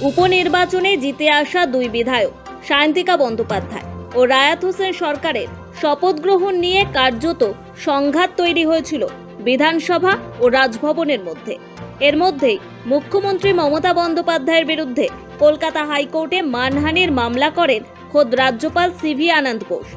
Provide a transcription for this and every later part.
উপনির্বাচনে জিতে আসা দুই বিধায়ক, সায়ন্তিকা বন্দ্যোপাধ্যায় ও রায়াত হোসেন সরকারের শপথ গ্রহণ নিয়ে কার্যত সংঘাত তৈরি হয়েছিল বিধানসভা ও রাজভবনের মধ্যে। এর মধ্যেই মুখ্যমন্ত্রী মমতা বন্দ্যোপাধ্যায়ের বিরুদ্ধে কলকাতা হাইকোর্টে মানহানির মামলা করেন খোদ রাজ্যপাল সিভি আনন্দ বোস।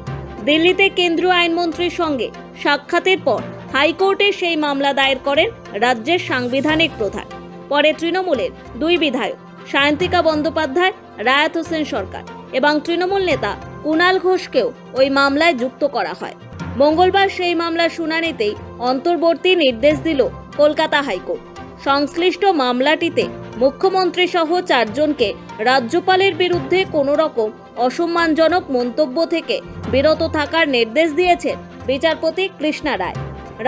দিল্লিতে কেন্দ্রীয় আইনমন্ত্রীর সঙ্গে সাক্ষাতের পর হাইকোর্টে সেই মামলা দায়ের করেন রাজ্যের সাংবিধানিক প্রধান। পরে তৃণমূলের দুই বিধায়ক সায়ন্তিকা বন্দ্যোপাধ্যায়, রায়াত হোসেন সরকার এবং তৃণমূল নেতা কুণাল ঘোষকেও ওই মামলায় যুক্ত করা হয়। মঙ্গলবার সেই মামলার শুনানিতেই অন্তর্বর্তী নির্দেশ দিল কলকাতা হাইকোর্ট। সংশ্লিষ্ট মামলাটিতে মুখ্যমন্ত্রী সহ চারজনকে রাজ্যপালের বিরুদ্ধে কোনো রকম অসম্মানজনক মন্তব্য থেকে বিরত থাকার নির্দেশ দিয়েছেন বিচারপতি কৃষ্ণা রায়।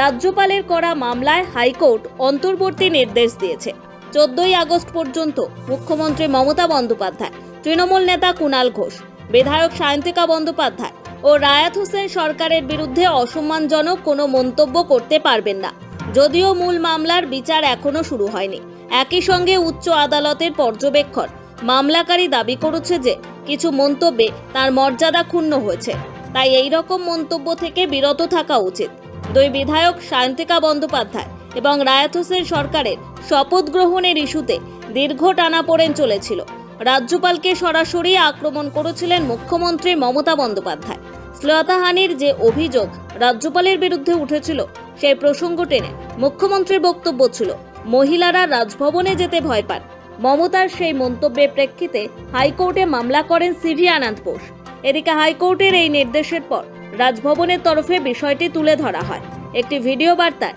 রাজ্যপালের করা মামলায় হাইকোর্ট অন্তর্বর্তী নির্দেশ দিয়েছে। চোদ্দই আগস্ট পর্যন্ত মুখ্যমন্ত্রী মমতা বন্দ্যোপাধ্যায়, তৃণমূল নেতা কুণাল ঘোষ, বিধায়ক সায়ন্তিকা বন্দ্যোপাধ্যায় ও রায়াত হোসেন সরকারের বিরুদ্ধে অসম্মানজনক কোনো মন্তব্য করতে পারবেন না। যদিও মূল মামলার বিচার এখনও শুরু হয়নি। একই সঙ্গে উচ্চ আদালতের পর্যবেক্ষণ মামলাকারী দাবি করেছে যে কিছু মন্তব্যে তার মর্যাদা ক্ষুণ্ণ হয়েছে। তাই এই রকম মন্তব্য থেকে বিরত থাকা উচিত। দুই বিধায়ক সায়ন্তিকা বন্দ্যোপাধ্যায় এবং রায়াত হোসেন সরকারের শপথ গ্রহণের ইস্যুতে দীর্ঘ টানাপোড়েন চলেছিল। রাজ্যপালকে সরাসরি আক্রমণ করেছিলেন মুখ্যমন্ত্রী মমতা বন্দ্যোপাধ্যায়। শ্লতাহানির যে অভিযোগ রাজ্যপালের বিরুদ্ধে উঠেছিল, সেই প্রসঙ্গ টেনে মুখ্যমন্ত্রীর বক্তব্য ছিল, মহিলারা রাজভবনে যেতে ভয় পান। মমতার সেই মন্তব্যের প্রেক্ষিতে হাইকোর্টে মামলা করেন সিভি আনন্দ বোস। এদিকে হাইকোর্টের এই নির্দেশের পর রাজভবনের তরফে বিষয়টি তুলে ধরা হয়। একটি ভিডিও বার্তায়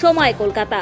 সময় কলকাতা।